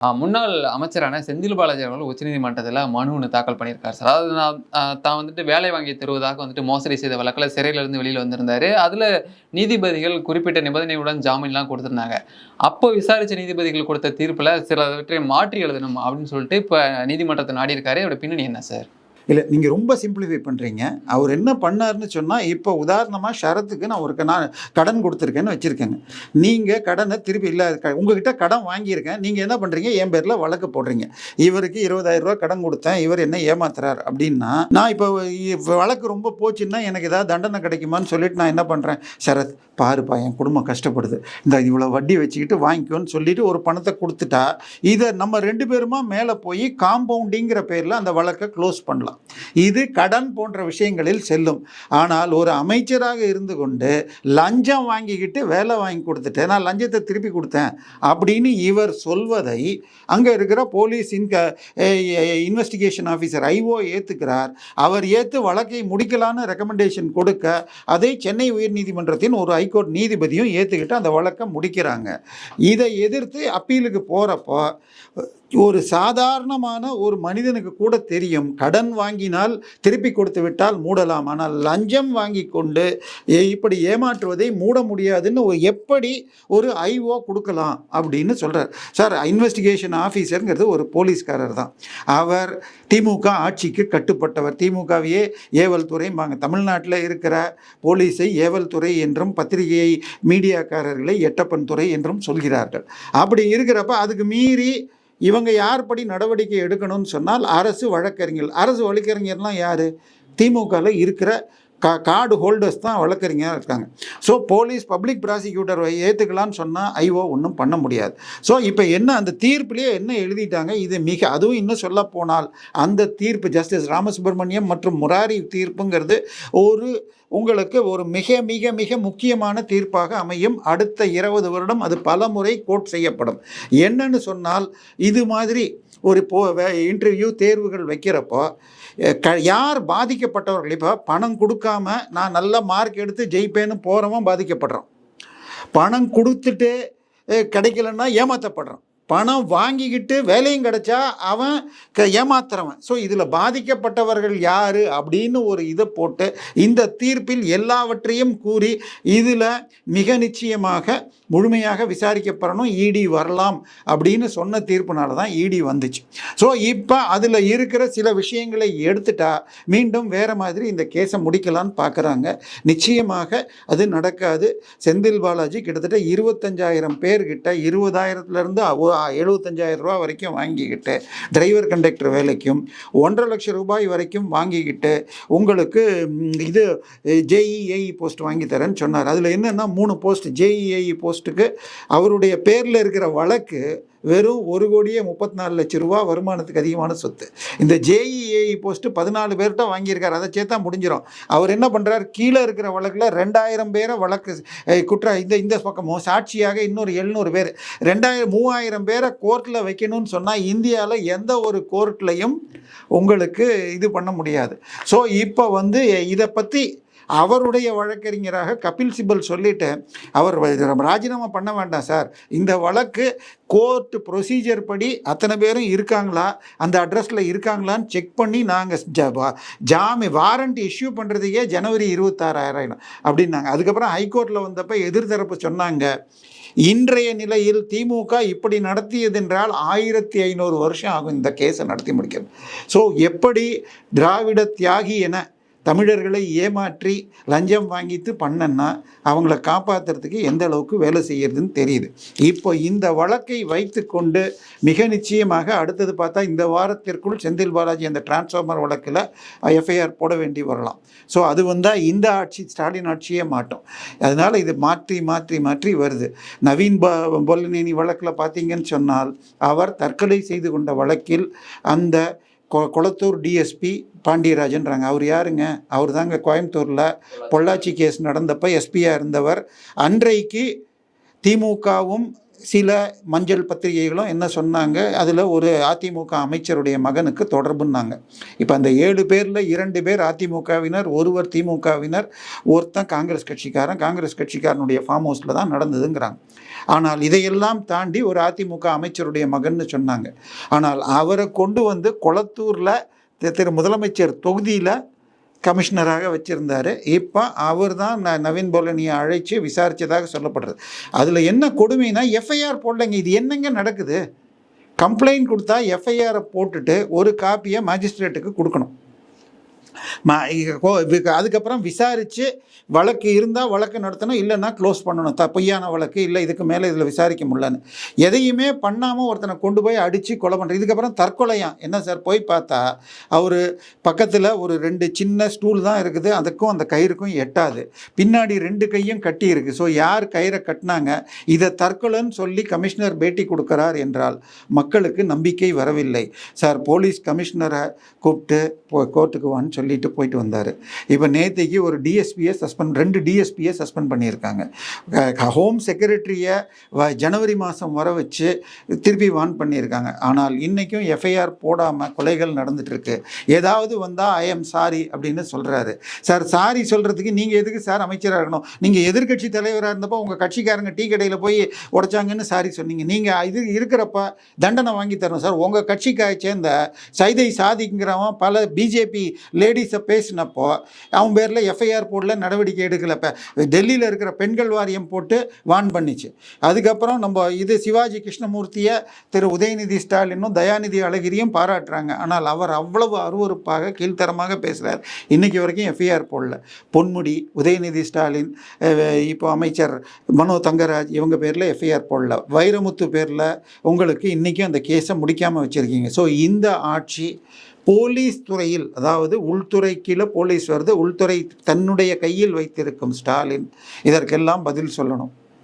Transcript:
முன்னாள் அமைச்சரான செந்தில் பாலாஜி அவர்கள் உச்சநீதிமன்றத்தில் மனு ஒன்று தாக்கல் பண்ணியிருக்கார் சார். அதாவது நான் தான் வந்துட்டு வேலை வாங்கி தருவதாக வந்துட்டு மோசடி செய்த வழக்கில் சிறையிலிருந்து வெளியில் வந்திருந்தார். அதில் நீதிபதிகள் குறிப்பிட்ட நிபந்தனையுடன் ஜாமீன்லாம் கொடுத்துருந்தாங்க. அப்போ விசாரித்த நீதிபதிகள் கொடுத்த தீர்ப்பில் சிலவற்றை மாற்றி எழுதணும் அப்படின்னு சொல்லிட்டு இப்போ நீதிமன்றத்தை நாடி அவருடைய பின்னணி என்ன சார்? இல்லை நீங்கள் ரொம்ப சிம்பிளிஃபை பண்ணுறீங்க அவர் என்ன பண்ணாருன்னு சொன்னால் இப்போ உதாரணமாக ஷரத்துக்கு நான் ஒரு நான் கடன் கொடுத்துருக்கேன்னு வச்சுருக்கேங்க. நீங்கள் கடனை திருப்பி இல்லை க- உங்ககிட்ட கடன் வாங்கியிருக்கேன். நீங்கள் என்ன பண்ணுறீங்க என் பேரில் வழக்கு போடுறீங்க. இவருக்கு இருபதாயிரம் ரூபா கடன் கொடுத்தேன். இவர் என்ன ஏமாத்துறார். அப்படின்னா நான் இப்போ வழக்கு ரொம்ப போச்சுன்னா எனக்கு ஏதாவது தண்டனை கிடைக்குமான்னு சொல்லிட்டு நான் என்ன பண்ணுறேன் சரத் பாருப்பா என் குடும்பம் கஷ்டப்படுது. இந்த இவ்வளோ வட்டி வச்சுக்கிட்டு வாங்கிக்கோன்னு சொல்லிட்டு ஒரு பணத்தை கொடுத்துட்டா இதை நம்ம ரெண்டு பேருமா மேலே போய் காம்பவுண்டிங்கிற பேரில் அந்த வழக்கை க்ளோஸ் பண்ணலாம். இது கடன் போன்ற விஷயங்களில் செல்லும். ஆனால் ஒரு அமைச்சராக இருந்து கொண்டு லஞ்சம் வாங்கிக்கிட்டு வேலை வாங்கி கொடுத்துட்டு நான் லஞ்சத்தை திருப்பி கொடுத்தேன் அப்படின்னு இவர் சொல்வதை அங்கே இருக்கிற போலீஸ் இன்க இன்வெஸ்டிகேஷன் ஆஃபீஸர் ஐஓ ஏற்றுக்கிறார் அவர் ஏற்று வழக்கை முடிக்கலான்னு ரெக்கமெண்டேஷன் கொடுக்க அதை சென்னை உயர்நீதிமன்றத்தின் ஒரு ஐ ஹைகோர்ட் நீதிபதியும் ஏற்றுக்கிட்டு அந்த வழக்கை முடிக்கிறாங்க. இதை எதிர்த்து அப்பீலுக்கு போகிறப்போ ஒரு சாதாரணமான ஒரு மனிதனுக்கு கூட தெரியும். கடன் வாங்கினால் திருப்பி கொடுத்து விட்டால் மூடலாம். ஆனால் லஞ்சம் வாங்கி கொண்டு இப்படி ஏமாற்றுவதை மூட முடியாதுன்னு ஒரு எப்படி ஒரு ஐஓ கொடுக்கலாம் அப்படின்னு சொல்கிறார் சார் இன்வெஸ்டிகேஷன் ஆஃபீஸருங்கிறது ஒரு போலீஸ்காரர் தான். அவர் திமுக ஆட்சிக்கு கட்டுப்பட்டவர். திமுகவையே ஏவல் துறைம்பாங்க தமிழ்நாட்டில் இருக்கிற போலீஸை ஏவல் துறை என்றும் பத்திரிகை மீடியாக்காரர்களை எட்டப்பன் துறை என்றும் சொல்கிறார்கள். அப்படி இருக்கிறப்ப அதுக்கு மீறி இவங்க யார் படி நடவடிக்கை எடுக்கணும்னு சொன்னால் அரசு வழக்கறிஞர் அரசு வழக்கறிஞர்லாம் யார்? திமுகவில் இருக்கிற கா கார்டு ஹோல்டர்ஸ் தான் வழக்கறிஞராக இருக்காங்க. ஸோ போலீஸ் பப்ளிக் ப்ராசிக்யூட்டர் ஏற்றுக்கலாம்னு சொன்னால் ஐஓ ஒன்றும் பண்ண முடியாது. ஸோ இப்போ என்ன அந்த தீர்ப்புலேயே என்ன எழுதிட்டாங்க இது மிக அதுவும் இன்னும் சொல்ல போனால் அந்த தீர்ப்பு ஜஸ்டிஸ் ராமசுப்ரமணியம் மற்றும் முராரி தீர்ப்புங்கிறது ஒரு உங்களுக்கு ஒரு மிக மிக மிக முக்கியமான தீர்ப்பாக அமையும். அடுத்த இருபது வருடம் அது பல முறை கோட் செய்யப்படும். என்னன்னு சொன்னால் இது மாதிரி ஒரு போ இன்டர்வியூ தேர்வுகள் வைக்கிறப்போ க யார் பாதிக்கப்பட்டவர்கள்? இப்போ பணம் கொடுக்காம நான் நல்ல மார்க் எடுத்து ஜெயிப்பேன்னு போகிறவன் பாதிக்கப்படுறான். பணம் கொடுத்துட்டு கிடைக்கலன்னா ஏமாற்றப்படுறான் பணம் வாங்கிக்கிட்டு வேலையும் கிடைச்சா அவன் க ஏமாத்துறவன். ஸோ இதில் பாதிக்கப்பட்டவர்கள் யார் அப்படின்னு ஒரு இதை போட்டு இந்த தீர்ப்பில் எல்லாவற்றையும் கூறி இதில் மிக நிச்சயமாக முழுமையாக விசாரிக்கப்படணும். இடி வரலாம் அப்படின்னு சொன்ன தீர்ப்புனால தான் இடி வந்துச்சு. ஸோ இப்போ அதில் இருக்கிற சில விஷயங்களை எடுத்துட்டா மீண்டும் வேறு மாதிரி இந்த கேஸை முடிக்கலான்னு பார்க்குறாங்க நிச்சயமாக அது நடக்காது. செந்தில் பாலாஜி கிட்டத்தட்ட இருபத்தஞ்சாயிரம் பேர்கிட்ட இருபதாயிரத்துலேருந்து எழுபத்தஞ்சாயிரம் ரூபா வரைக்கும் வாங்கிக்கிட்டு டிரைவர் கண்டக்டர் வேலைக்கும் ஒன்றரை லட்சம் ரூபாய் வரைக்கும் வாங்கிக்கிட்டு உங்களுக்கு இது ஜேஇஏஇ போஸ்ட் வாங்கி தரேன்னு சொன்னார். அதில் என்னென்னா மூணு போஸ்ட் ஜேஇஏஇ போஸ்ட்டுக்கு அவருடைய பேரில் இருக்கிற வழக்கு வெறும் ஒரு கோடியே முப்பத்தி நாலு லட்சம் ரூபா வருமானத்துக்கு அதிகமான சொத்து. இந்த ஜேஇஏஇ போஸ்ட்டு பதினாலு பேர்கிட்ட வாங்கியிருக்காரு. அதை சேர்த்தா முடிஞ்சிடும் அவர் என்ன பண்ணுறார் கீழே இருக்கிற வழக்கில் ரெண்டாயிரம் பேரை வழக்கு குற்ற இந்த இந்த பக்கமும் சாட்சியாக இன்னொரு எழுநூறு பேர். ரெண்டாயிரம் மூவாயிரம் பேரை கோர்ட்டில் வைக்கணும்னு சொன்னால் இந்தியாவில் எந்த ஒரு கோர்ட்லையும் உங்களுக்கு இது பண்ண முடியாது. ஸோ இப்போ வந்து இதை பற்றி அவருடைய வழக்கறிஞராக கபில் சிபல் சொல்லிட்டு அவர் ராஜினாமா பண்ண வேண்டாம் சார். இந்த வழக்கு கோர்ட் ப்ரொசீஜர் படி அத்தனை பேரும் இருக்காங்களா? அந்த அட்ரஸில் இருக்காங்களான்னு செக் பண்ணி நாங்கள் ஜாமி வாரண்ட் இஷ்யூ பண்ணுறதுக்கே ஜனவரி இருபத்தாறாயிரம் அப்படின்னாங்க. அதுக்கப்புறம் ஹைகோர்ட்டில் வந்தப்போ எதிர்த்தரப்பு சொன்னாங்க இன்றைய நிலையில் திமுக இப்படி நடத்தியதென்றால் ஆயிரத்தி ஐநூறு வருஷம் ஆகும் இந்த கேஸை நடத்தி முடிக்கிறது. ஸோ எப்படி திராவிட தியாகி என தமிழர்களை ஏமாற்றி லஞ்சம் வாங்கிட்டு பண்ணன்னா அவங்கள காப்பாற்றுறதுக்கு எந்த அளவுக்கு வேலை செய்கிறதுன்னு தெரியுது. இப்போ இந்த வழக்கை வைத்துக்கொண்டு மிக நிச்சயமாக அடுத்தது பார்த்தா இந்த வாரத்திற்குள் செந்தில் பாலாஜி அந்த டிரான்ஸ்ஃபார்மர் வழக்கில் எஃப்ஐஆர் போட வேண்டி வரலாம். ஸோ அது வந்தால் இந்த ஆட்சி ஸ்டாலின் ஆட்சியே மாட்டோம். அதனால் இது மாற்றி மாற்றி மாற்றி வருது. நவீன் ப பொல்லநேனி வழக்கில் பார்த்தீங்கன்னு சொன்னால் அவர் தற்கொலை செய்து கொண்ட வழக்கில் அந்த கொ கொளத்தூர் டிஎஸ்பி பாண்டியராஜன்றாங்க. அவர் யாருங்க? அவர் தாங்க கோயம்புத்தூரில் பொள்ளாச்சி கேஸ் நடந்தப்போ எஸ்பியாக இருந்தவர். அன்றைக்கு திமுகவும் சில மஞ்சள் பத்திரிகைகளும் என்ன சொன்னாங்க? அதில் ஒரு அதிமுக அமைச்சருடைய மகனுக்கு தொடர்புன்னாங்க. இப்போ அந்த ஏழு பேரில் இரண்டு பேர் அதிமுகவினர் ஒருவர் திமுகவினர் ஒருத்தன் காங்கிரஸ் கட்சிக்காரன் காங்கிரஸ் கட்சிக்காரனுடைய ஃபார்ம் ஹவுஸில் தான் நடந்ததுங்கிறாங்க. ஆனால் இதையெல்லாம் தாண்டி ஒரு அதிமுக அமைச்சருடைய மகன்னு சொன்னாங்க. ஆனால் அவரை கொண்டு வந்து கொளத்தூரில் திரு முதலமைச்சர் தொகுதியில் கமிஷனராக வச்சுருந்தார். இப்போ அவர் தான் ந நவீன் போலனியை அழைச்சி விசாரித்ததாக சொல்லப்படுறது. அதில் என்ன கொடுமைனா எஃப்ஐஆர் போடலைங்க. இது என்னங்க நடக்குது? கம்ப்ளைண்ட் கொடுத்தா எஃப்ஐஆரை போட்டுட்டு ஒரு காப்பியை மேஜிஸ்ட்ரேட்டுக்கு கொடுக்கணும். அதுக்கப்புறம் விசாரித்து வழக்கு இருந்தால் வழக்கு நடத்தணும் இல்லைன்னா க்ளோஸ் பண்ணணும். த பொய்யான வழக்கு இல்லை இதுக்கு மேலே இதில் விசாரிக்க முடியலன்னு. எதையுமே பண்ணாமல் ஒருத்தனை கொண்டு போய் அடித்து கொலை பண்ணுறது இதுக்கப்புறம் தற்கொலையாம் என்ன சார் போய் பார்த்தா அவர் பக்கத்தில் ஒரு ரெண்டு சின்ன ஸ்டூல் தான் இருக்குது அதுக்கும் அந்த கயிறுக்கும் எட்டாது. பின்னாடி ரெண்டு கையும் கட்டி இருக்குது ஸோ யார் கயிறை கட்டினாங்க? இதை தற்கொலைன்னு சொல்லி கமிஷனர் பேட்டி கொடுக்குறார் என்றால் மக்களுக்கு நம்பிக்கை வரவில்லை. சார் போலீஸ் கமிஷனரை கூப்பிட்டு போ கோர்ட்டுக்கு வான்னு சொல்லிட்டு போயிட்டு வந்தார். இப்போ நேற்றுக்கு ஒரு டிஎஸ்பியை சஸ்பெண்ட் ரெண்டு டிஎஸ்பியை சஸ்பெண்ட் பண்ணியிருக்காங்க. ஹோம் செக்ரட்டரியை ஜனவரி மாதம் வர வச்சு திருப்பி வான் பண்ணியிருக்காங்க. ஆனால் இன்றைக்கும் எஃப்ஐஆர் போடாமல் கொலைகள் நடந்துகிட்ருக்கு ஏதாவது வந்தால் ஐ எம் சாரி அப்படின்னு சொல்கிறாரு சார் சாரி சொல்கிறதுக்கு நீங்கள் எதுக்கு சார் அமைச்சராக இருக்கணும்? நீங்கள் எதிர்க்கட்சி தலைவராக இருந்தப்போ உங்கள் கட்சிக்காரங்க டீ கடையில் போய் உடைச்சாங்கன்னு சாரி சொன்னீங்க. நீங்கள் இது இருக்கிறப்ப தண்டனை வாங்கி தரணும் சார். உங்கள் கட்சிக்காக சேர்ந்த சைதை சாதிங்கிறவன் பல பிஜேபி லே லேடிஸை பேசினப்போ அவன் பேரில் எஃப்ஐஆர் போடல நடவடிக்கை எடுக்கலை இப்போ டெல்லியில் இருக்கிற பெண்கள் வாரியம் போட்டு வான் பண்ணிச்சு. அதுக்கப்புறம் நம்ம இது சிவாஜி கிருஷ்ணமூர்த்தியை திரு உதயநிதி ஸ்டாலினும் தயாநிதி அழகிரியும் பாராட்டுறாங்க. ஆனால் அவர் அவ்வளவு அருவருப்பாக கீழ்த்தரமாக பேசுகிறார் இன்றைக்கி வரைக்கும் எஃப்ஐஆர் போடல. பொன்முடி உதயநிதி ஸ்டாலின் இப்போ அமைச்சர் மனோ தங்கராஜ் இவங்க பேரில் எஃப்ஐஆர் போடல. வைரமுத்து பேரில் உங்களுக்கு இன்றைக்கும் அந்த கேஸை முடிக்காமல் வச்சுருக்கீங்க. ஸோ இந்த ஆட்சி போலீஸ் துறையில் அதாவது உள்துறை கீழே போலீஸ் வருது உள்துறை தன்னுடைய கையில் வைத்திருக்கும் ஸ்டாலின். இதற்கெல்லாம் பதில் சொல்லணும்.